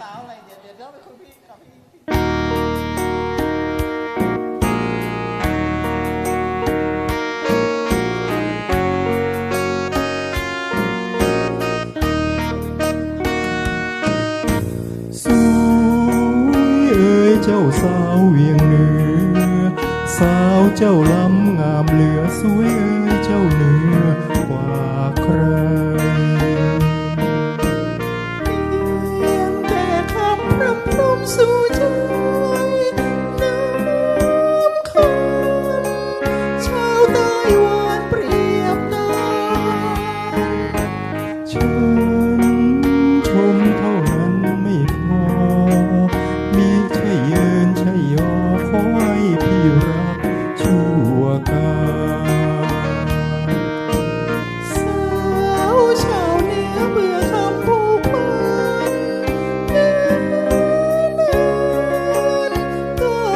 táo này nhiệt sao huyền nữ sao châu lắm ngàm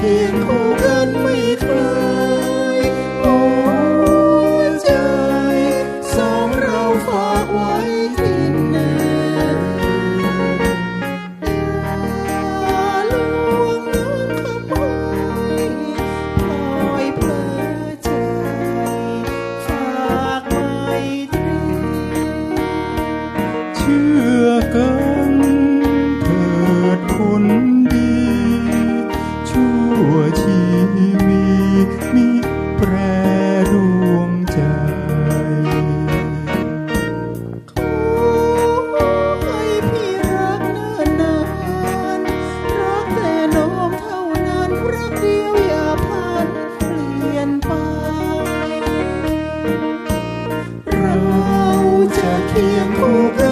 pick ชีวีมีแปรดวงใจขอให้พี่รักเนิ่นนานรักแต่น้องเท่านั้นรักเดียวอย่าพันเปลี่ยนไป เราจะเคียงคู่กัน